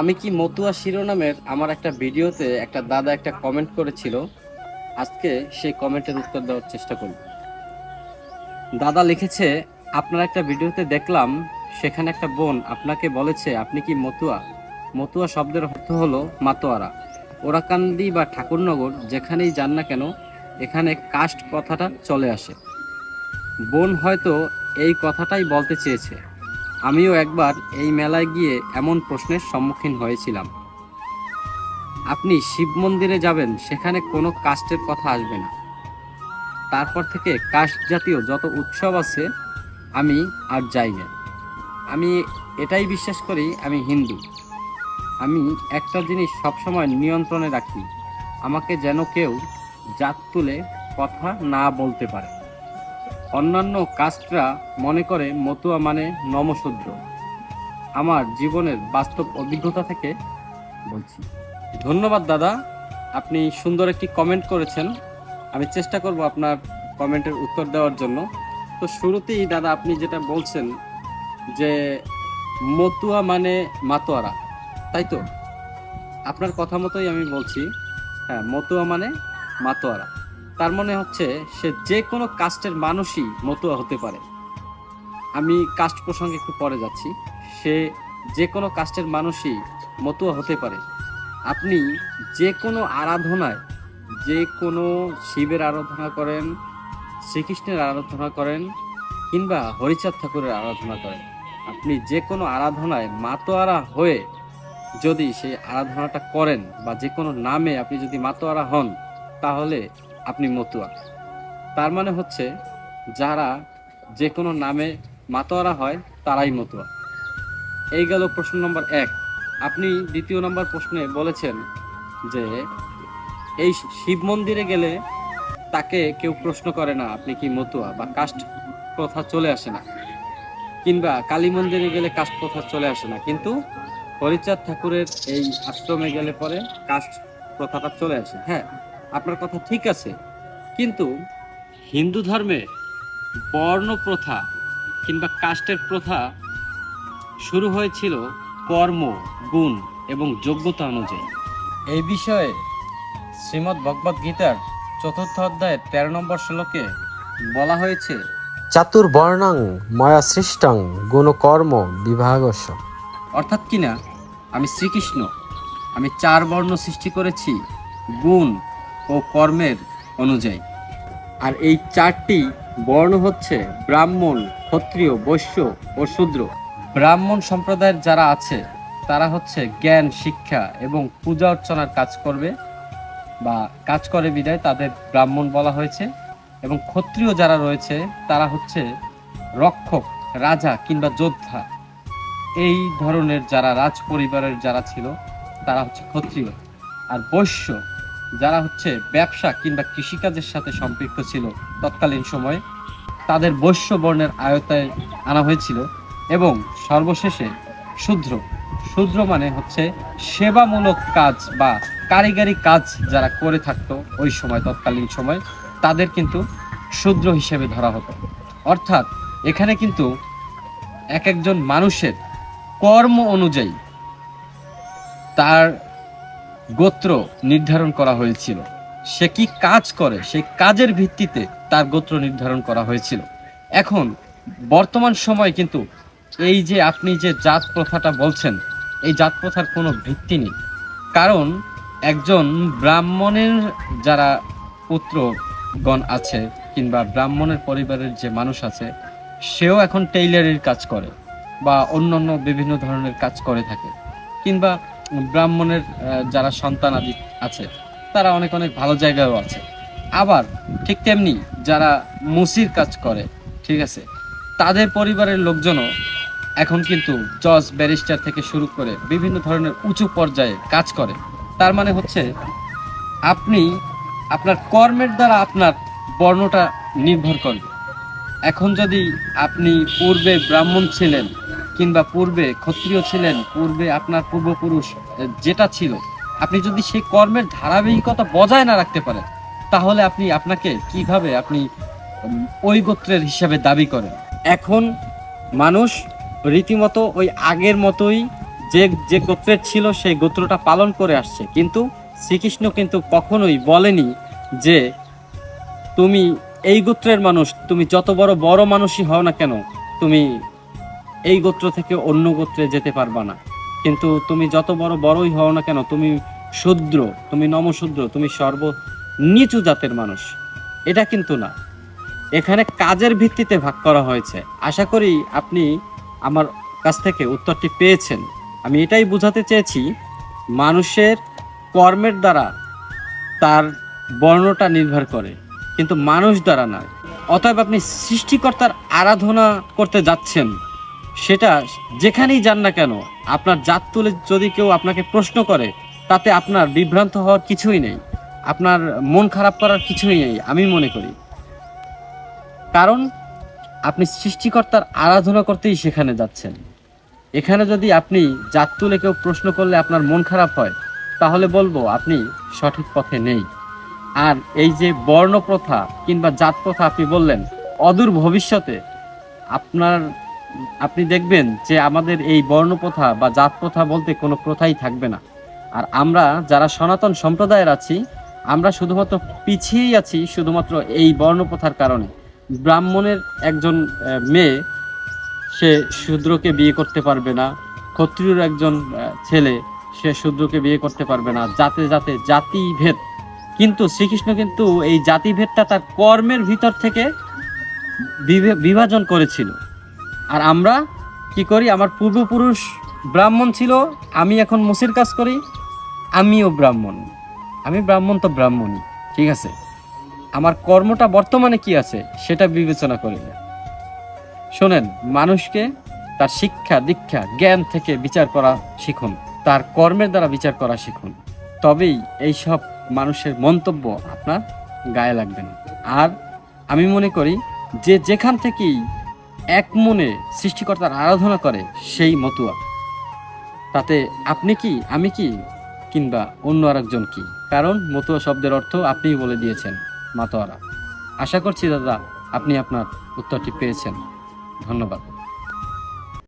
আমি কি মতুয়া শিরোনামের আমার একটা ভিডিওতে একটা দাদা একটা কমেন্ট করেছিল? আজকে সেই কমেন্টের উত্তর দেওয়ার চেষ্টা করব। দাদা লিখেছে, আপনার একটা ভিডিওতে দেখলাম, সেখানে একটা বোন আপনাকে বলেছে, আপনি কি মতুয়া? মতুয়া শব্দের অর্থ হলো মাতোয়ারা। ওরাকান্দি বা ঠাকুরনগর, যেখানেই যান না কেন, এখানে কাস্ট কথাটা চলে আসে। বোন হয়তো এই কথাটাই বলতে চেয়েছে। আমিও একবার এই মেলায় গিয়ে এমন প্রশ্নের সম্মুখীন হয়েছিলাম। আপনি শিব মন্দিরে যাবেন, সেখানে কোনো কাস্টের কথা আসবে না। তারপর থেকে কাস্ট জাতীয় যত উৎসব আছে, আমি আর যাই না। আমি এটাই বিশ্বাস করি, আমি হিন্দু। আমি একটা জিনিস সবসময় নিয়ন্ত্রণে রাখি, আমাকে যেন কেউ জাত তুলে কথা না বলতে পারে। অন্যান্য কাস্টরা মনে করে মতুয়া মানে নমশূদ্র। আমার জীবনের বাস্তব অভিজ্ঞতা থেকে বলছি। ধন্যবাদ, দাদা। আপনি সুন্দর একটি কমেন্ট করেছেন। আমি চেষ্টা করব আপনার কমেন্টের উত্তর দেওয়ার জন্য। তো শুরুতেই, দাদা, আপনি যেটা বলছেন যে মতুয়া মানে মাতোয়ারা, তাই তো? আপনার কথা মতোই আমি বলছি। হ্যাঁ মতুয়া মানে মাতোয়ারা। তার মনে হচ্ছে সে যে কোনো কাস্টের মানুষই মতুয়া হতে পারে। আমি কাস্ট প্রসঙ্গে একটু পরে যাচ্ছি। সে যে কোনো কাস্টের মানুষই মতুয়া হতে পারে। আপনি যে কোনো আরাধনায়, যে কোনো শিবের আরাধনা করেন, শ্রীকৃষ্ণের আরাধনা করেন, কিংবা হরিচাঁদ ঠাকুরের আরাধনা করেন, আপনি যে কোনো আরাধনায় মাতোয়ারা হয়ে যদি সেই আরাধনাটা করেন বা যে কোনো নামে আপনি যদি মাতোয়ারা হন, তাহলে আপনি মতুয়া। তার মানে হচ্ছে, যারা যে কোনো নামে মাতোয়ারা হয়, তারাই মতুয়া। এই গেল প্রশ্ন নম্বর এক। আপনি দ্বিতীয় নম্বর প্রশ্নে বলেছেন যে, এই শিব মন্দিরে গেলে তাকে কেউ প্রশ্ন করে না, আপনি কি মতুয়া বা কাস্ট প্রথা চলে আসে না। কিংবা কালী মন্দিরে গেলে কাস্ট প্রথা চলে আসে না, কিন্তু হরিচাঁদ ঠাকুরের এই আশ্রমে গেলে পরে কাস্ট প্রথাটা চলে আসে। হ্যাঁ আপনার কথা ঠিক আছে কিন্তু হিন্দু ধর্মে বর্ণ প্রথা কিংবা কাস্টের প্রথা শুরু হয়েছিল কর্ম গুণ এবং যোগ্যতা অনুযায়ী। এই বিষয়ে শ্রীমদ্ ভগবদ গীতার চতুর্থ অধ্যায়ের তেরো নম্বর শ্লোকে বলা হয়েছে চাতুর্বর্ণাং ময়া সৃষ্টং গুণকর্ম বিভাগস্য অর্থাৎ কিনা আমি শ্রীকৃষ্ণ আমি চার বর্ণ সৃষ্টি করেছি গুণ ও কর্মের অনুযায়ী। আর এই চারটি বর্ণ হচ্ছে ব্রাহ্মণ, ক্ষত্রিয়, বৈশ্য ও শূদ্র। ব্রাহ্মণ সম্প্রদায়ের যারা আছে, তারা হচ্ছে জ্ঞান, শিক্ষা এবং পূজা অর্চনার কাজ করবে বা কাজ করে বিদায় তাদের ব্রাহ্মণ বলা হয়েছে। এবং ক্ষত্রিয় যারা রয়েছে, তারা হচ্ছে রক্ষক, রাজা কিংবা যোদ্ধা। এই ধরনের যারা রাজ পরিবারের যারা ছিল, তারা হচ্ছে ক্ষত্রিয়। আর বৈশ্য যারা হচ্ছে ব্যবসা কিংবা কৃষিকাজের সাথে সম্পৃক্ত ছিল তৎকালীন সময়ে, তাদের বৈশ্য বর্ণের আয়তায় আনা হয়েছিল এবং সর্বশেষে শূদ্র। শূদ্র মানে হচ্ছে সেবামূলক কাজ বা কারিগরি কাজ যারা করে থাকতো ওই সময়, তৎকালীন সময়, তাদের কিন্তু শূদ্র হিসেবে ধরা হতো। অর্থাৎ এখানে কিন্তু এক একজন মানুষের কর্ম অনুযায়ী তার গোত্র নির্ধারণ করা হয়েছিল। সে কি কাজ করে, সেই কাজের ভিত্তিতে তার গোত্র নির্ধারণ করা হয়েছিল। এখন, বর্তমান সময় কিন্তু এই যে আপনি যে জাত প্রথাটা বলছেন, এই জাত প্রথার কোনো ভিত্তি নেই। কারণ, একজন ব্রাহ্মণের যারা পুত্রগণ আছে কিংবা ব্রাহ্মণের পরিবারের যে মানুষ আছে, সেও এখন টেইলারির কাজ করে বা অন্যান্য বিভিন্ন ধরনের কাজ করে থাকে। কিংবা ব্রাহ্মণের যারা সন্তান আদি আছে, তারা অনেক অনেক ভালো জায়গায়ও আছে। আবার ঠিক তেমনি যারা মুসির কাজ করে, ঠিক আছে, তাদের পরিবারের লোকজনও এখন কিন্তু জজ, ব্যারিস্টার থেকে শুরু করে বিভিন্ন ধরনের উঁচু পর্যায়ে কাজ করে। তার মানে হচ্ছে, আপনি আপনার কর্মের দ্বারা আপনার বর্ণটা নির্ভর করবে। এখন যদি আপনি পূর্বে ব্রাহ্মণ ছিলেন কিংবা পূর্বে ক্ষত্রিয় ছিলেন, পূর্বে আপনার পূর্বপুরুষ যেটা ছিল, আপনি যদি সেই কর্মের ধারাবাহিকতা বজায় না রাখতে পারেন, তাহলে আপনি আপনাকে কীভাবে আপনি ওই গোত্রের হিসাবে দাবি করেন? এখন মানুষ রীতিমতো ওই আগের মতোই যে যে গোত্রের ছিল, সেই গোত্রটা পালন করে আসছে। কিন্তু শ্রীকৃষ্ণ কিন্তু কখনোই বলেনি যে, তুমি এই গোত্রের মানুষ, তুমি যত বড় বড় মানুষই হও না কেন, তুমি এই গোত্র থেকে অন্য গোত্রে যেতে পারবা না। কিন্তু তুমি যত বড় বড়ই হও না কেন, তুমি শূদ্র, তুমি নমশূদ্র, তুমি সর্ব নিচু জাতের মানুষ। এটা কিন্তু না। এখানে কাজের ভিত্তিতে ভাগ করা হয়েছে। আশা করি আপনি আমার কাছ থেকে উত্তরটি পেয়েছেন। আমি এটাই বোঝাতে চেয়েছি, মানুষের কর্মের দ্বারা তার বর্ণটা নির্ভর করে, কিন্তু মানুষ দ্বারা নয়। অতএব আপনি সৃষ্টিকর্তার আরাধনা করতে যাচ্ছেন। সেটা যেখানেই যান না কেন, আপনার জাত তুলে যদি কেউ আপনাকে প্রশ্ন করে, তাতে আপনার বিভ্রান্ত হওয়ার কিছুই নেই। আপনার মন খারাপ করার কিছুই নেই, আমি মনে করি। কারণ, আপনি সৃষ্টিকর্তার আরাধনা করতেই সেখানে যাচ্ছেন। এখানে যদি আপনি জাত তুলে কেউ প্রশ্ন করলে আপনার মন খারাপ হয়, তাহলে বলব আপনি সঠিক পথে নেই। আর এই যে বর্ণ প্রথা কিংবা জাত প্রথা আপনি বললেন, অদূর ভবিষ্যতে আপনার আপনি দেখবেন যে আমাদের এই বর্ণ প্রথা বা জাত প্রথা বলতে কোনো প্রথাই থাকবে না। আর আমরা যারা সনাতন সম্প্রদায়ের আছি, আমরা শুধুমাত্র পিছিয়েই আছি শুধুমাত্র এই বর্ণ প্রথার কারণে। ব্রাহ্মণের একজন মেয়ে, সে শূদ্রকে বিয়ে করতে পারবে না। ক্ষত্রিয়র একজন ছেলে, সে শূদ্রকে বিয়ে করতে পারবে না। জাতে জাতে জাতিভেদ। কিন্তু শ্রীকৃষ্ণ কিন্তু এই জাতিভেদটা তার কর্মের ভিতর থেকে বিভে- বিভাজন করেছিল। আর আমরা কি করি? আমার পূর্বপুরুষ ব্রাহ্মণ ছিল, আমি এখন মুসির কাজ করি, আমিও ব্রাহ্মণ। আমি ব্রাহ্মণ তো ব্রাহ্মণই, ঠিক আছে? আমার কর্মটা বর্তমানে কি আছে সেটা বিবেচনা করি না। শোনেন, মানুষকে তার শিক্ষা, দীক্ষা, জ্ঞান থেকে বিচার করা শিখুন, তার কর্মের দ্বারা বিচার করা শিখুন। তবেই এই সব মানুষের মন্তব্য আপনার গায়ে লাগবে না। আর আমি মনে করি যে যেখান থেকেই এক মনে সৃষ্টিকর্তার আরাধনা করে সেই মতুয়া। তাতে আপনি কি, আমি কি, কিংবা অন্য আরেকজন কি? কারণ মতুয়া শব্দের অর্থ আপনিই বলে দিয়েছেন, মাতোয়ারা। আশা করছি দাদা, আপনি আপনার উত্তরটি পেয়েছেন। ধন্যবাদ।